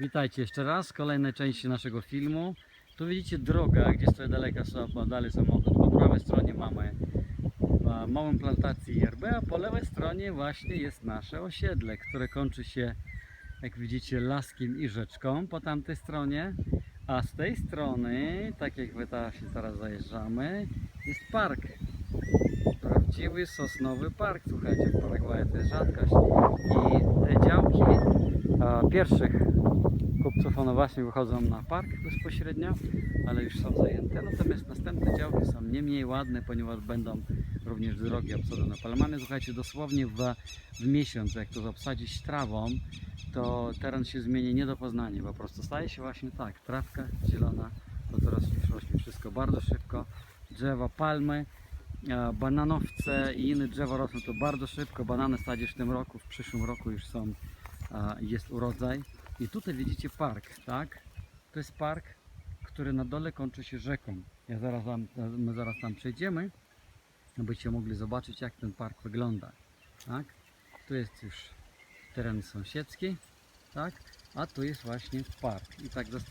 Witajcie jeszcze raz w kolejnej części naszego filmu. Tu widzicie drogę, gdzie stoi daleka są, dalej samochód. Po prawej stronie mamy e, małą plantację yerby, a po lewej stronie właśnie jest nasze osiedle, które kończy się, jak widzicie, laskiem i rzeczką po tamtej stronie. A z tej strony, tak jak wy teraz się teraz zajeżdżamy, jest park. Prawdziwy sosnowy park, słuchajcie, w Paragwaju to jest rzadkość. I te działki e, pierwszych one właśnie wychodzą na park bezpośrednio, ale już są zajęte. Natomiast następne działki są nie mniej ładne, ponieważ będą również drogi obsadzone palmami. Słuchajcie, dosłownie w, w miesiąc, jak to obsadzić trawą, to teren się zmieni nie do poznania. Po prostu staje się właśnie tak, trawka zielona, to teraz już rośnie wszystko bardzo szybko. Drzewa, palmy, e, bananowce i inne drzewa rosną to bardzo szybko. Banany sadzisz w tym roku, w przyszłym roku już są, e, jest urodzaj. I tutaj widzicie park, tak? To jest park, który na dole kończy się rzeką. Ja zaraz wam, my zaraz tam przejdziemy, abyście mogli zobaczyć jak ten park wygląda. Tak? Tu jest już teren sąsiedzki, tak? A tu jest właśnie park. I tak zastanawiam